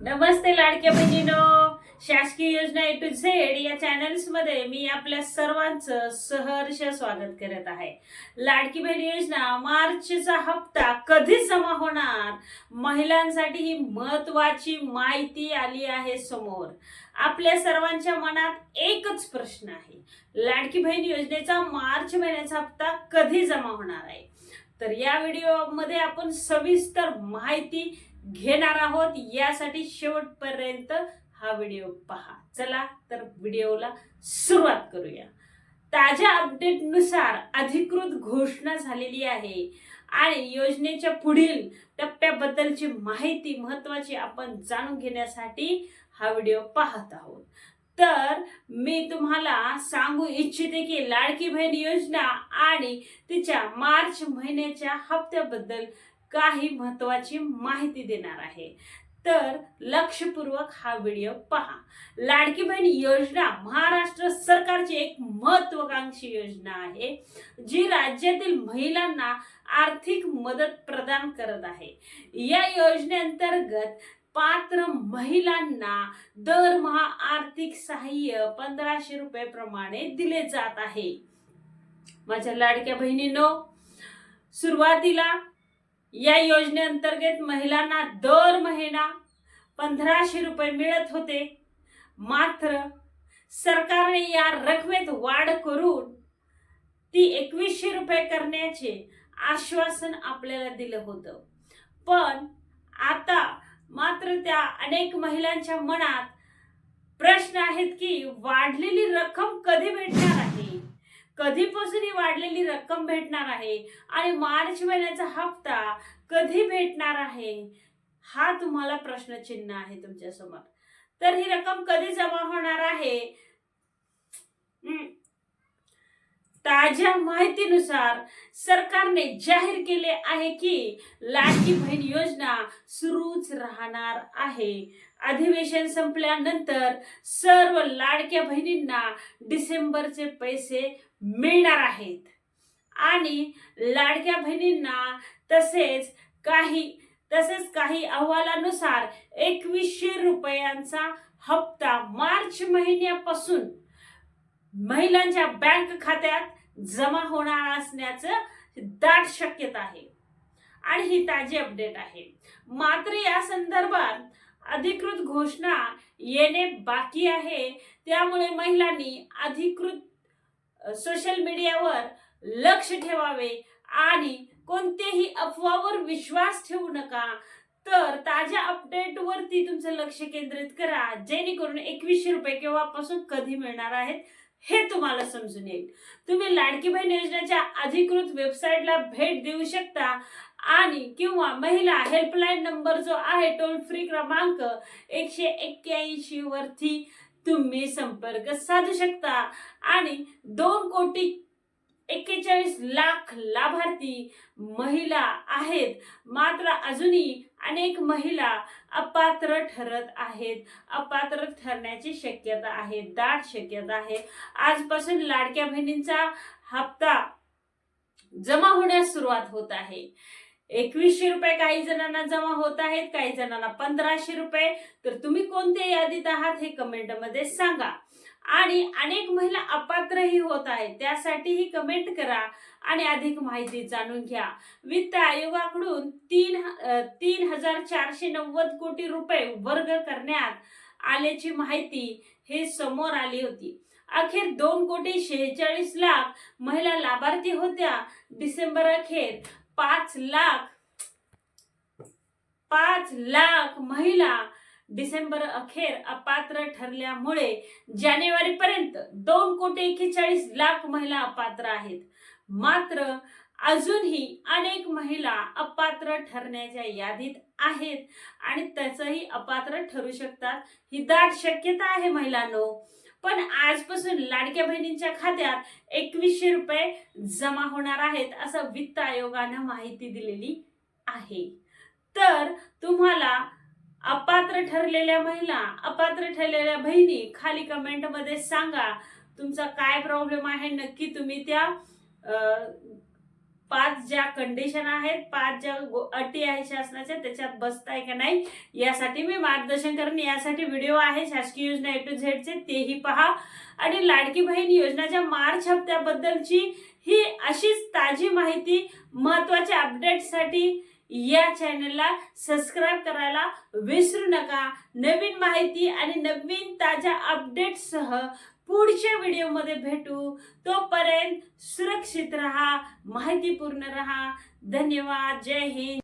नमस्ते लाडक्या बहिणीनो. शासकीय योजना ए टू झेड या चॅनल्समध्ये मी आपल्या सर्वांचं सहर्ष स्वागत करत आहे. लाडकी बहीण योजना मार्चचा हप्ता कधी जमा होणार? महिलांसाठी ही महत्वाची माहिती आली आहे समोर. आपल्या सर्वांच्या मनात एकच प्रश्न आहे. लाडकी बहीण योजनेचा मार्च महिन्याचा हप्ता कधी जमा होणार आहे? तर या व्हिडिओमध्ये आपण सविस्तर माहिती घेणार आहोत. यासाठी शेवटपर्यंत हा व्हिडिओ पहा. चला तर व्हिडिओला सुरुवात करूया. ताज्या अपडेटनुसार अधिकृत घोषणा झालेली आहे. आणि योजनेच्या पुढील टप्प्याबद्दलची माहिती महत्वाची आपण जाणून घेण्यासाठी हा व्हिडिओ पाहत आहोत. तर मी तुम्हाला सांगू इच्छिते की लाडकी बहीण योजना आणि तिच्या मार्च महिन्याच्या हप्त्याबद्दल काही महत्वाची माहिती देणार आहे. तर लक्षपूर्वक हा व्हिडिओ पहा. लाडकी बहीण योजना महाराष्ट्र सरकारची एक महत्वाकांक्षी योजना आहे जी राज्यातील महिलांना आर्थिक मदत प्रदान करत आहे. या योजनेअंतर्गत पात्र महिलांना दरमहा आर्थिक सहाय्य पंधराशे रुपये प्रमाणे दिले जात आहे. माझ्या लाडक्या बहिणींनो सुरुवातीला या योजनेअंतर्गत महिलांना दर महिना पंधराशे रुपये मिळत होते. मात्र सरकारने या रकमेत वाढ करून ती एकवीसशे रुपये करण्याचे आश्वासन आपल्याला दिलं होतं. पण आता मात्र त्या अनेक महिलांच्या मनात प्रश्न आहेत की वाढलेली रक्कम कधी भेटणार आहे? कधीपासून ही वाढलेली रक्कम भेटणार आहे आणि मार्च महिन्याचा हप्ता कधी भेटणार आहे हा तुम्हाला प्रश्नचिन्ह आहे तुमच्यासमोर तर ही रक्कम कधी जमा होणार आहे? ताज्या माहितीनुसार सरकारने जाहीर केले आहे की लाडकी बहीण योजना सुरूच राहणार आहे. अधिवेशन संपल्यानंतर सर्व लाडक्या बहिणींना डिसेंबरचे पैसे मिळणार आहेत. आणि लाडक्या बहिणींना तसेच काही तसेच काही अहवालानुसार एकवीसशे रुपयांचा हप्ता मार्च महिन्यापासून महिलांच्या बँक खात्यात जमा होणार असण्याचं दाट शक्यता आहे. आणि ही ताजी अपडेट आहे. मात्र या संदर्भात अधिकृत घोषणा येणे बाकी आहे. त्यामुळे महिलांनी अधिकृत सोशल मीडियावर लक्ष ठेवावे आणि कोणत्याही अफवावर विश्वास ठेवू नका. तर ताज्या अपडेटवरती तुमचं लक्ष केंद्रित करा जेणेकरून एकवीसशे रुपये केव्हापासून कधी मिळणार आहेत हे तुम्हाला समजून येईल. तुम्ही लाडकी बहीण योजनेच्या अधिकृत वेबसाईटला भेट देऊ शकता आणि किंवा महिला हेल्पलाईन नंबर जो आहे टोल फ्री क्रमांक एकशे एक्क्याऐंशी वरती तुम्ही संपर्क साधू शकता. आणि दोन कोटी एक्केचाळीस लाख लाभार्थी महिला आहेत. मात्र अजूनही अनेक महिला अपात्र ठरत आहेत. अपात्र ठरण्याची शक्यता आहे दाट शक्यता आहे. आजपासून लाडक्या बहिणींचा हप्ता जमा होण्यास सुरुवात होत आहे. एकवीसशे रुपये काही जणांना जमा होत आहेत काही जणांना पंधराशे रुपये. तर तुम्ही कोणत्या यादीत आहात हे कमेंटमध्ये सांगा. आणि अनेक महिला अपात्रही होत आहेत त्यासाठीही कमेंट करा आणि अधिक माहिती जाणून घ्या. वित्त आयोगाकडून तीन तीन हजार चारशे नव्वद कोटी रुपये वर्ग करण्यात आल्याची माहिती हे समोर आली होती. अखेर दोन कोटी शेहेचाळीस लाख महिला लाभार्थी होत्या डिसेंबर अखेर. पाच लाख पाच लाख महिला डिसेंबर अखेर अपात्र ठरल्यामुळे जानेवारी पर्यंत दोन कोटी एक्केचाळीस लाख महिला अपात्र आहेत. मात्र अजूनही अनेक महिला अपात्र ठरण्याच्या यादीत आहेत आणि त्याचंही अपात्र ठरू शकतात. ही दाट शक्यता आहे महिलांनो. पण आजपासून लाडक्या बहिणींच्या खात्यात एकवीसशे रुपये जमा होणार आहेत असं वित्त आयोगानं माहिती दिलेली आहे. तर तुम्हाला अपात्र ठरलेल्या महिला अपात्र ठरलेल्या बहिणी खाली कमेंटमध्ये सांगा. तुमचा काय प्रॉब्लेम आहे? नक्की तुम्ही त्या पाच ज्या कंडिशन आहेत पाच ज्या अटी आहे शासनाच्या त्याच्यात बसताय का नाही यासाठी मी मार्गदर्शन करेन. यासाठी व्हिडिओ आहे शासकीय योजना ए टू झेडचे तेही पहा. आणि लाडकी बहीण योजनाच्या मार्च हप्त्याबद्दलची ही अशीच ताजी माहिती महत्त्वाच्या अपडेटसाठी या चॅनलला सबस्क्राईब करायला विसरू नका. नवीन माहिती आणि नवीन ताज्या अपडेटसह पुढच्या व्हिडिओमध्ये भेटू. तोपर्यंत सुरक्षित रहा माहितीपूर्ण रहा. धन्यवाद. जय हिंद.